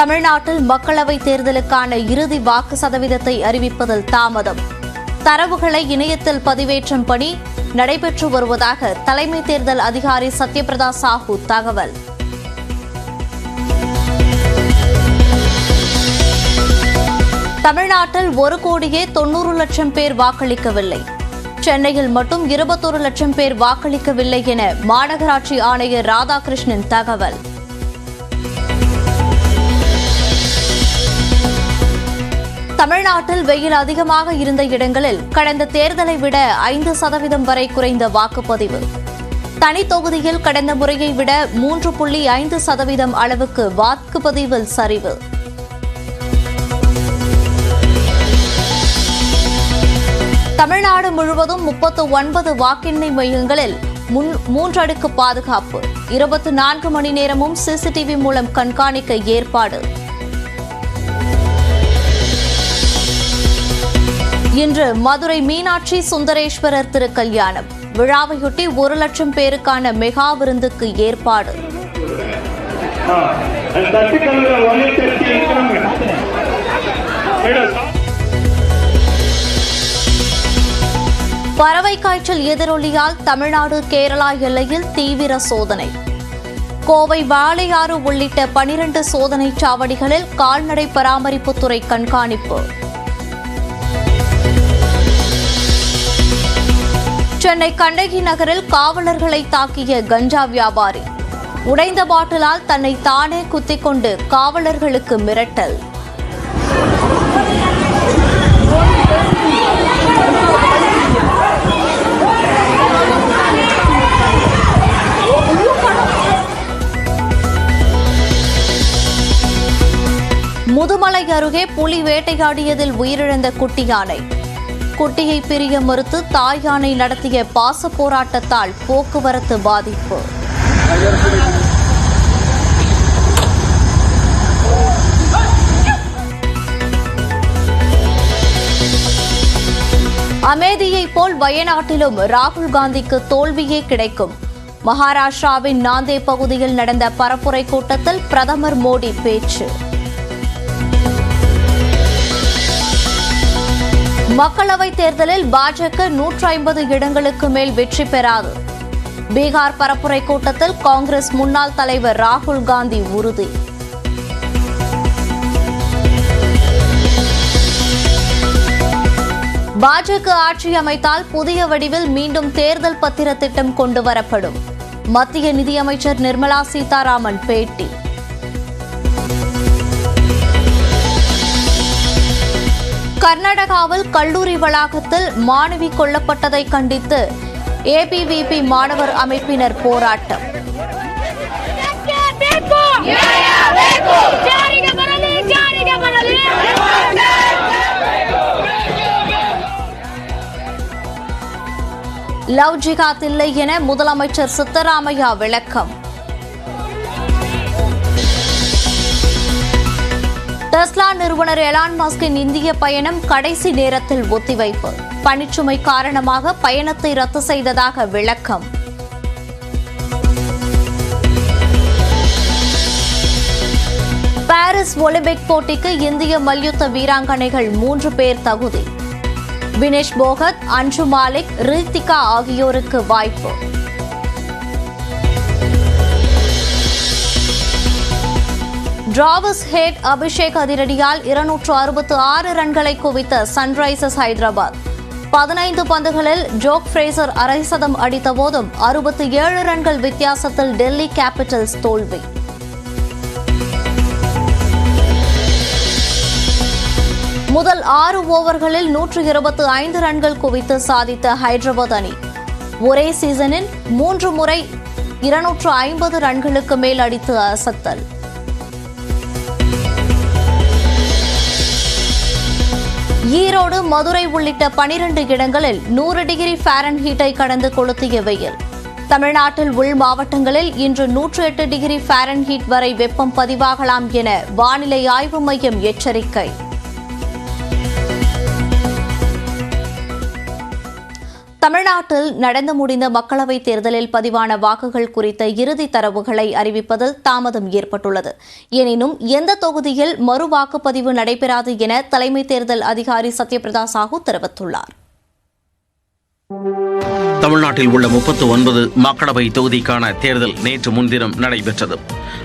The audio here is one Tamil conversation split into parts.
தமிழ்நாட்டில் மக்களவைத் தேர்தலுக்கான இறுதி வாக்கு சதவீதத்தை அறிவிப்பதில் தாமதம். தரவுகளை இணையத்தில் பதிவேற்றும் பணி நடைபெற்று வருவதாக தலைமை தேர்தல் அதிகாரி சத்யபிரதா சாஹூ தகவல். தமிழ்நாட்டில் ஒரு கோடியே தொன்னூறு லட்சம் பேர் வாக்களிக்கவில்லை. சென்னையில் மட்டும் இருபத்தொரு லட்சம் பேர் வாக்களிக்கவில்லை என மாநகராட்சி ஆணையர் ராதாகிருஷ்ணன் தகவல். தமிழ்நாட்டில் வெயில் அதிகமாக இருந்த இடங்களில் கடந்த தேர்தலை விட ஐந்து சதவீதம் வரை குறைந்த வாக்குப்பதிவு. தனி தொகுதியில் கடந்த முறையை விட மூன்று புள்ளி ஐந்து சதவீதம் அளவுக்கு வாக்குப்பதிவில் சரிவு. தமிழ்நாடு முழுவதும் முப்பத்து ஒன்பது வாக்கெண்ணை மையங்களில் மூன்றடுக்கு பாதுகாப்பு இருபத்தி நான்கு மணி நேரமும் சிசிடிவி மூலம் கண்காணிக்க ஏற்பாடு. இன்று மதுரை மீனாட்சி சுந்தரேஸ்வரர் திருக்கல்யாணம். விழாவையொட்டி ஒரு லட்சம் பேருக்கான மெகா விருந்துக்கு ஏற்பாடு. பறவை காய்ச்சல் எதிரொலியால் தமிழ்நாடு கேரளா எல்லையில் தீவிர சோதனை. கோவை வாளையாறு உள்ளிட்ட பனிரண்டு சோதனைச் சாவடிகளில் கால்நடை பராமரிப்புத்துறை கண்காணிப்பு. சென்னை கண்ணகி நகரில் காவலர்களை தாக்கிய கஞ்சா வியாபாரி. உடைந்த பாட்டிலால் தன்னை தானே குத்திக் கொண்டு காவலர்களுக்கு மிரட்டல். முதுமலை அருகே புலி வேட்டையாடியதில் உயிரிழந்த குட்டி யானை குட்டியை பிரிய மறுத்து தாய் யானை நடத்திய பாச போராட்டத்தால் போக்குவரத்து பாதிப்பு. அமேதியை போல் வயநாட்டிலும் ராகுல் காந்திக்கு தோல்வியே கிடைக்கும். மகாராஷ்டிராவின் நாந்தே பகுதியில் நடந்த பரப்புரை கூட்டத்தில் பிரதமர் மோடி பேச்சு. மக்களவைத் தேர்தலில் பாஜக நூற்று ஐம்பது இடங்களுக்கு மேல் வெற்றி பெறாது. பீகார் பரப்புரை கூட்டத்தில் காங்கிரஸ் முன்னாள் தலைவர் ராகுல் காந்தி உறுதி. பாஜக ஆட்சி அமைத்தால் புதிய வடிவில் மீண்டும் தேர்தல் பத்திர திட்டம் கொண்டு வரப்படும். மத்திய நிதியமைச்சர் நிர்மலா சீதாராமன் பேட்டி. கர்நாடகாவில் கல்லூரி வளாகத்தில் மாணவி கொல்லப்பட்டதை கண்டித்து ஏபிவிபி மாணவர் அமைப்பினர் போராட்டம். லவ் ஜிகாத் இல்லை என முதலமைச்சர் சித்தராமையா விளக்கம். டெஸ்லா நிறுவனர் எலான் மாஸ்கின் இந்திய பயணம் கடைசி நேரத்தில் ஒத்திவைப்பு. பணிச்சுமை காரணமாக பயணத்தை ரத்து செய்ததாக விளக்கம். பாரிஸ் ஒலிம்பிக் போட்டிக்கு இந்திய மல்யுத்த வீராங்கனைகள் மூன்று பேர் தகுதி. வினேஷ் போகத் அன்ஷு மாலிக் ரீத்திகா ஆகியோருக்கு வாய்ப்பு. டிராவஸ் ஹேட் அபிஷேக் அதிரடியால் இருநூற்று அறுபத்து ஆறு ரன்களை குவித்த சன்ரைசர்ஸ் ஹைதராபாத் பதினைந்து பந்துகளில் ஜோக் ஃப்ரேசர் அரை சதம் அடித்த போதும் அறுபத்தி ஏழு ரன்கள் வித்தியாசத்தில் டெல்லி கேபிட்டல்ஸ் தோல்வி. முதல் ஆறு ஓவர்களில் நூற்று இருபத்து ஐந்து ரன்கள் குவித்து சாதித்த ஹைதராபாத் அணி. ஒரே சீசனில் மூன்று முறை இருநூற்று ஐம்பது ரன்களுக்கு மேல் அடித்து அசத்தல். ஈரோடு மதுரை உள்ளிட்ட பனிரெண்டு இடங்களில் நூறு டிகிரி ஃபாரன்ஹீட்டை கடந்து கொளுத்திய வெயில். தமிழ்நாட்டில் உள் மாவட்டங்களில் இன்று நூற்று எட்டு டிகிரி ஃபாரன்ஹீட் வரை வெப்பம் பதிவாகலாம் என வானிலை ஆய்வு மையம் எச்சரிக்கை. தமிழ்நாட்டில் நடந்து முடிந்த மக்களவைத் தேர்தலில் பதிவான வாக்குகள் குறித்த இறுதி தரவுகளை அறிவிப்பதில் தாமதம் ஏற்பட்டுள்ளது. எனினும் எந்த தொகுதியில் மறு வாக்குப்பதிவு நடைபெறாது என தலைமை தேர்தல் அதிகாரி சத்யபிரதா சாஹூ தெரிவித்துள்ளார். தமிழ்நாட்டில் உள்ள முப்பத்து ஒன்பது மக்களவை தொகுதிக்கான தேர்தல் நேற்று முன்தினம் நடைபெற்றது.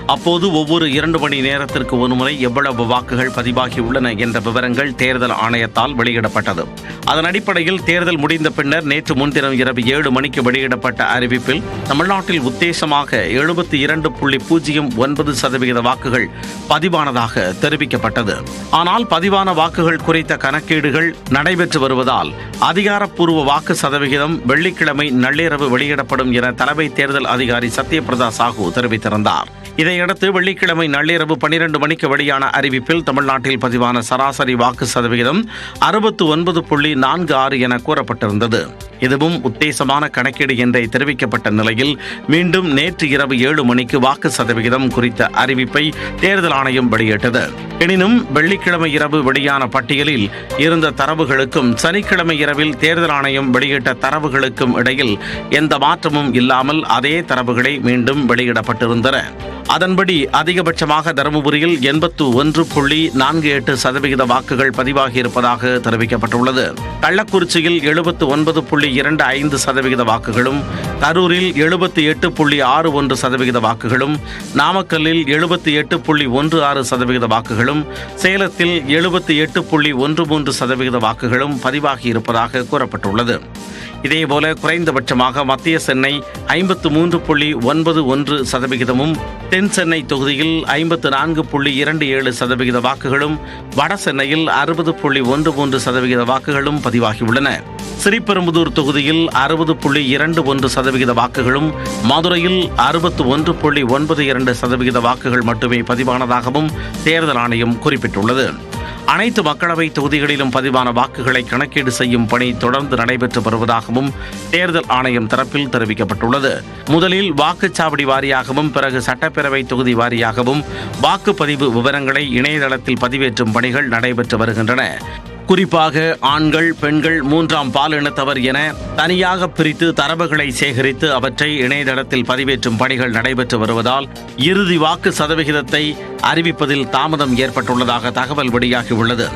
அப்போது ஒவ்வொரு இரண்டு மணி நேரத்திற்கு ஒருமுறை எவ்வளவு வாக்குகள் பதிவாகியுள்ளன என்ற விவரங்கள் தேர்தல் ஆணையத்தால் வெளியிடப்பட்டது. அதன் அடிப்படையில் தேர்தல் முடிந்த பின்னர் நேற்று முன்தினம் இரவு ஏழு மணிக்கு வெளியிடப்பட்ட அறிவிப்பில் தமிழ்நாட்டில் உத்தேசமாக எழுபத்தி இரண்டு புள்ளி பூஜ்ஜியம் ஒன்பது சதவிகித வாக்குகள் பதிவானதாக தெரிவிக்கப்பட்டது. ஆனால் பதிவான வாக்குகள் குறித்த கணக்கீடுகள் நடைபெற்று வருவதால் அதிகாரப்பூர்வ வாக்கு சதவிகிதம் வெள்ளிக்கிழமை நள்ளிரவு வெளியிடப்படும் என தலைமை தேர்தல் அதிகாரி சத்யபிரதா சாஹூ தெரிவித்திருந்தார். இதையடுத்து வெள்ளிக்கிழமை நள்ளிரவு பனிரெண்டு மணிக்கு வெளியான அறிவிப்பில் தமிழ்நாட்டில் பதிவான சராசரி வாக்கு சதவிகிதம் அறுபத்து ஒன்பது புள்ளி நான்கு ஆறு என கூறப்பட்டிருந்தது. இதுவும் உத்தேசமான கணக்கீடு என்றே தெரிவிக்கப்பட்ட நிலையில் மீண்டும் நேற்று இரவு ஏழு மணிக்கு வாக்கு சதவிகிதம் குறித்த அறிவிப்பை தேர்தல் ஆணையம் வெளியிட்டது. எனினும் வெள்ளிக்கிழமை இரவு வெளியான பட்டியலில் இருந்த தரவுகளுக்கும் சனிக்கிழமை இரவில் தேர்தல் ஆணையம் வெளியிட்ட தரவுகளுக்கும் இடையில் எந்த மாற்றமும் இல்லாமல் அதே தரவுகளை மீண்டும் வெளியிடப்பட்டிருந்தன. அதன்படி அதிகபட்சமாக தருமபுரியில் எண்பத்து ஒன்று புள்ளி நான்கு எட்டு சதவிகித வாக்குகள் பதிவாகியிருப்பதாக தெரிவிக்கப்பட்டுள்ளது. கள்ளக்குறிச்சியில் எழுபத்து ஒன்பது புள்ளி இரண்டு ஐந்து சதவிகித வாக்குகளும் கரூரில் எழுபத்தி எட்டு புள்ளி ஆறு ஒன்று சதவிகித வாக்குகளும் நாமக்கல்லில் எழுபத்தி எட்டு புள்ளி ஒன்று ஆறு சதவிகித வாக்குகளும் சேலத்தில் எழுபத்தி எட்டு புள்ளி ஒன்று மூன்று சதவிகித வாக்குகளும் பதிவாகியிருப்பதாக கூறப்பட்டுள்ளது. இதேபோல குறைந்தபட்சமாக மத்திய சென்னை ஐம்பத்து மூன்று புள்ளி ஒன்பது ஒன்று சதவிகிதமும் தென் சென்னை தொகுதியில் ஐம்பத்து நான்கு புள்ளி இரண்டு ஏழு சதவிகித வாக்குகளும் வட சென்னையில் அறுபது புள்ளி ஒன்று மூன்று சதவிகித வாக்குகளும் பதிவாகியுள்ளன. ஸ்ரீபெரும்புதூர் தொகுதியில் அறுபது புள்ளி இரண்டு ஒன்று சதவிகித வாக்குகளும் மதுரையில் அறுபத்து ஒன்று புள்ளி ஒன்பது இரண்டு சதவிகித வாக்குகள் மட்டுமே பதிவானதாகவும் தேர்தல் ஆணையம் குறிப்பிட்டுள்ளது. அனைத்து மக்களவை தொகுதிகளிலும் பதிவான வாக்குகளை கணக்கீடு செய்யும் பணி தொடர்ந்து நடைபெற்று வருவதாகவும் தேர்தல் ஆணையம் தரப்பில் தெரிவிக்கப்பட்டுள்ளது. முதலில் வாக்குச்சாவடி வாரியாகவும் பிறகு சட்டப்பேரவை தொகுதி வாரியாகவும் வாக்குப்பதிவு விவரங்களை இணையதளத்தில் பதிவேற்றும் பணிகள் நடைபெற்று வருகின்றன. குறிப்பாக ஆண்கள் பெண்கள் மூன்றாம் பாலினத்தவர் என தனியாக பிரித்து தரவுகளை சேகரித்து அவற்றை இணையதளத்தில் பதிவேற்றும் பணிகள் நடைபெற்று வருவதால் இறுதி வாக்கு சதவிகிதத்தை அறிவிப்பதில் தாமதம் ஏற்பட்டுள்ளதாக தகவல் வெளியாகியுள்ளது.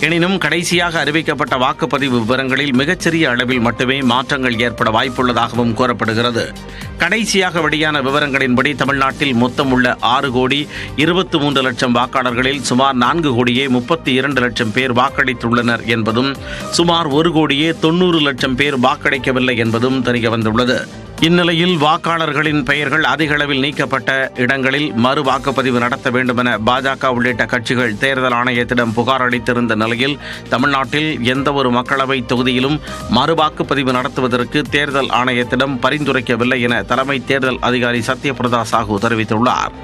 எனினும் கடைசியாக அறிவிக்கப்பட்ட வாக்குப்பதிவு விவரங்களில் மிகச்சிறிய அளவில் மட்டுமே மாற்றங்கள் ஏற்பட வாய்ப்புள்ளதாகவும் கூறப்படுகிறது. கடைசியாக வெளியான விவரங்களின்படி தமிழ்நாட்டில் மொத்தம் உள்ள ஆறு கோடி இருபத்தி மூன்று லட்சம் வாக்காளர்களில் சுமார் நான்கு கோடியே முப்பத்தி இரண்டு லட்சம் பேர் வாக்களித்துள்ளனர் என்பதும் சுமார் ஒரு கோடியே தொண்ணூறு லட்சம் பேர் வாக்களிக்கவில்லை என்பதும் தெரியவந்துள்ளது. இந்நிலையில் வாக்காளர்களின் பெயர்கள் அதிக அளவில் நீக்கப்பட்ட இடங்களில் மறு வாக்குப்பதிவு நடத்த வேண்டுமென பாஜக உள்ளிட்ட கட்சிகள் தேர்தல் ஆணையத்திடம் புகார் அளித்திருந்த நிலையில் தமிழ்நாட்டில் எந்த ஒரு மக்களவை தொகுதியிலும் மறு வாக்குப்பதிவு நடத்துவதற்கு தேர்தல் ஆணையத்திடம் பரிந்துரைக்கவில்லை என தலைமை தேர்தல் அதிகாரி சத்யபிரதா சாஹூ தெரிவித்துள்ளார்.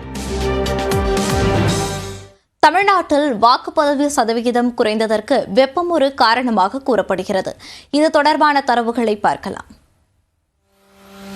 தமிழ்நாட்டில் வாக்குப்பதிவு சதவிகிதம் குறைந்ததற்கு வெப்பம் ஒரு காரணமாக கூறப்படுகிறது. இது தொடர்பான தரவுகளை பார்க்கலாம்.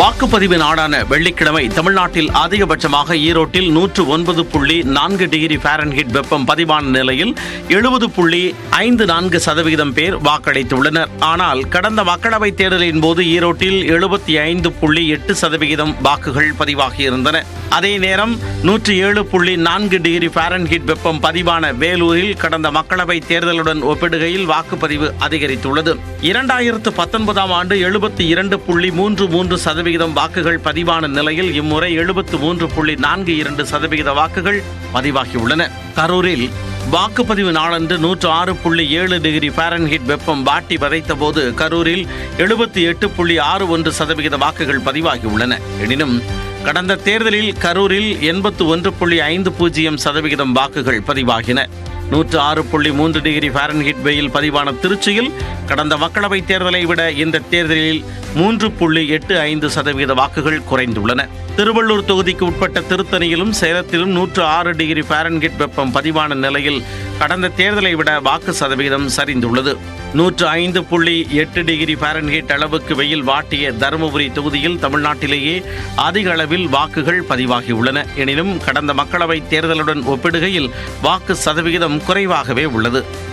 வாக்குப்பதிவு நாடான வெள்ளிக்கிழமை தமிழ்நாட்டில் அதிகபட்சமாக ஈரோட்டில் நூற்று ஒன்பது புள்ளி நான்கு டிகிரி ஃபாரன்ஹீட் வெப்பம் பதிவான நிலையில் எழுபது புள்ளி ஐந்து நான்கு சதவிகிதம் பேர் வாக்களித்துள்ளனர். ஆனால் கடந்த மக்களவைத் தேர்தலின் போது ஈரோட்டில் எழுபத்தி ஐந்து புள்ளி எட்டு சதவிகிதம் வாக்குகள் பதிவாகியிருந்தன. அதே நேரம் நூற்றி ஏழு புள்ளி நான்கு டிகிரி ஃபாரன்ஹீட் வெப்பம் பதிவான வேலூரில் கடந்த மக்களவைத் தேர்தலுடன் ஒப்பிடுகையில் வாக்குப்பதிவு அதிகரித்துள்ளது. இரண்டாயிரத்து பத்தொன்பதாம் ஆண்டு எழுபத்தி இரண்டு புள்ளி மூன்று மூன்று சதவிகிதம் வாக்குகள் பதிவான நிலையில் இம்முறை எழுபத்து மூன்று புள்ளி நான்கு இரண்டு சதவிகித வாக்குகள் பதிவாகியுள்ளன. கரூரில் வாக்குப்பதிவு நாளன்று நூற்று ஆறு புள்ளி ஏழு டிகிரி ஃபாரன்ஹீட் வெப்பம் வாட்டி வதைத்த போது கரூரில் எழுபத்தி எட்டு புள்ளி ஆறு ஒன்று சதவிகித வாக்குகள் பதிவாகியுள்ளன. எனினும் கடந்த தேர்தலில் கரூரில் எண்பத்து ஒன்று புள்ளி ஐந்து பூஜ்ஜியம் சதவிகிதம் வாக்குகள் பதிவாகின. நூற்று ஆறு புள்ளி மூன்று டிகிரி ஃபாரன்ஹீட் வெயில் பதிவான திருச்சியில் கடந்த மக்களவைத் தேர்தலை விட இந்த தேர்தலில் மூன்று புள்ளி எட்டு ஐந்து சதவீத வாக்குகள் குறைந்துள்ளன. திருவள்ளூர் தொகுதிக்கு உட்பட்ட திருத்தணியிலும் சேலத்திலும் நூற்று ஆறு டிகிரி ஃபாரன்கிட் வெப்பம் பதிவான நிலையில் கடந்த தேர்தலை விட வாக்கு சதவீதம் சரிந்துள்ளது. நூற்று ஐந்து புள்ளி எட்டு டிகிரி ஃபாரன்ஹீட் அளவுக்கு வெயில் வாட்டிய தருமபுரி தொகுதியில் தமிழ்நாட்டிலேயே அதிக அளவில் வாக்குகள் பதிவாகியுள்ளன. எனினும் கடந்த மக்களவைத் தேர்தலுடன் ஒப்பிடுகையில் வாக்கு சதவிகிதம் குறைவாகவே உள்ளது.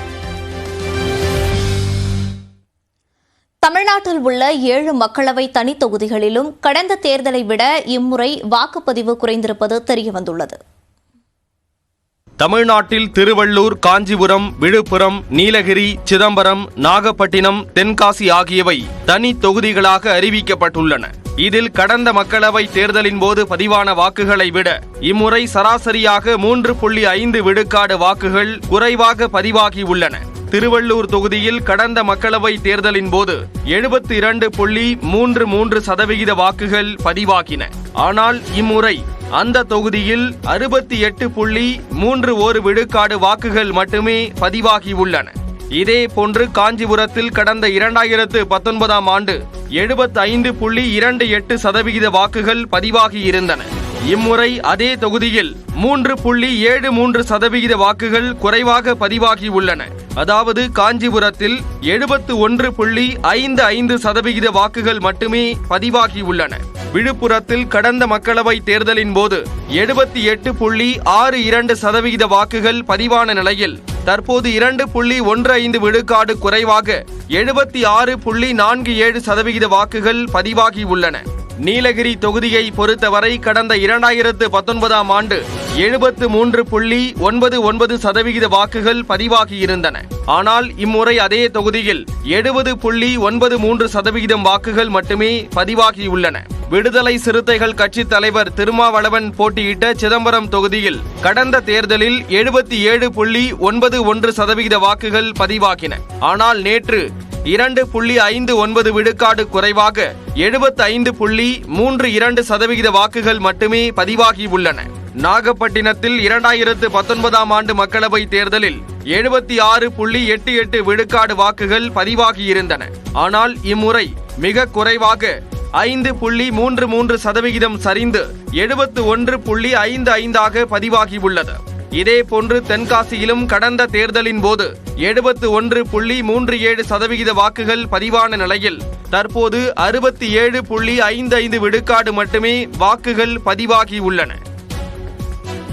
தமிழ்நாட்டில் உள்ள ஏழு மக்களவை தனி தொகுதிகளிலும் கடந்த தேர்தலை விட இம்முறை வாக்குப்பதிவு குறைந்திருப்பது தெரியவந்துள்ளது. தமிழ்நாட்டில் திருவள்ளூர் காஞ்சிபுரம் விழுப்புரம் நீலகிரி சிதம்பரம் நாகப்பட்டினம் தென்காசி ஆகியவை தனி தொகுதிகளாக அறிவிக்கப்பட்டுள்ளன. இதில் கடந்த மக்களவை தேர்தலின் போது பதிவான வாக்குகளை விட இம்முறை சராசரியாக மூன்று புள்ளி ஐந்து விழுக்காடு வாக்குகள் குறைவாக பதிவாகி உள்ளன. திருவள்ளூர் தொகுதியில் கடந்த மக்களவை தேர்தலின் போது எழுபத்தி இரண்டு புள்ளி மூன்று மூன்று சதவிகித வாக்குகள் பதிவாகின. ஆனால் இம்முறை அந்த தொகுதியில் அறுபத்தி எட்டு புள்ளி மூன்று ஒரு விழுக்காடு வாக்குகள் மட்டுமே பதிவாகியுள்ளன இதே போன்று காஞ்சிபுரத்தில் கடந்த இரண்டாயிரத்து பத்தொன்பதாம் ஆண்டு எழுபத்தி ஐந்து புள்ளி இரண்டு எட்டு சதவிகித வாக்குகள் பதிவாகி இருந்தன. இம்முறை அதே தொகுதியில் மூன்று புள்ளி ஏழு மூன்று சதவிகித வாக்குகள் குறைவாக பதிவாகி உள்ளன. அதாவது காஞ்சிபுரத்தில் எழுபத்து ஒன்று புள்ளி ஐந்து ஐந்து சதவிகித வாக்குகள் மட்டுமே பதிவாகியுள்ளன விழுப்புரத்தில் கடந்த மக்களவை தேர்தலின் போது எழுபத்தி எட்டு புள்ளி ஆறு இரண்டு சதவிகித வாக்குகள் பதிவான நிலையில் தற்போது இரண்டு புள்ளி ஒன்று ஐந்து விழுக்காடு குறைவாக எழுபத்தி ஆறு புள்ளி நான்கு ஏழு சதவிகித வாக்குகள் பதிவாகி உள்ளன. நீலகிரி தொகுதியை பொறுத்தவரை கடந்த இரண்டாயிரத்து பத்தொன்பதாம் ஆண்டு எழுபத்து மூன்று புள்ளி ஒன்பது ஒன்பது சதவிகித வாக்குகள் பதிவாகியிருந்தன. ஆனால் இம்முறை அதே தொகுதியில் எழுபது புள்ளி ஒன்பது மூன்று சதவிகிதம் வாக்குகள் மட்டுமே பதிவாகியுள்ளன. விடுதலை சிறுத்தைகள் கட்சி தலைவர் திருமாவளவன் போட்டியிட்ட சிதம்பரம் தொகுதியில் கடந்த தேர்தலில் எழுபத்தி ஏழு புள்ளி ஒன்பது ஒன்று சதவிகித வாக்குகள் பதிவாகின. ஆனால் நேற்று இரண்டு புள்ளி ஐந்து ஒன்பது விழுக்காடு குறைவாக எழுபத்தி ஐந்து புள்ளி மூன்று இரண்டு சதவிகித வாக்குகள் மட்டுமே பதிவாகியுள்ளன. நாகப்பட்டினத்தில் இரண்டாயிரத்து பத்தொன்பதாம் ஆண்டு மக்களவை தேர்தலில் எழுபத்தி ஆறு புள்ளி எட்டு எட்டு விழுக்காடு வாக்குகள் பதிவாகியிருந்தன. ஆனால் இம்முறை மிக குறைவாக ஐந்து புள்ளி மூன்று மூன்று சதவிகிதம் சரிந்து எழுபத்து ஒன்று புள்ளி ஐந்து ஐந்தாக பதிவாகியுள்ளது. இதே போன்று தென்காசியிலும் கடந்த தேர்தலின் போது எழுபத்து ஒன்று புள்ளி மூன்று ஏழு சதவிகித வாக்குகள் பதிவான நிலையில் தற்போது அறுபத்தி ஏழு புள்ளி ஐந்து ஐந்து விடுக்காடு மட்டுமே வாக்குகள் பதிவாகியுள்ளன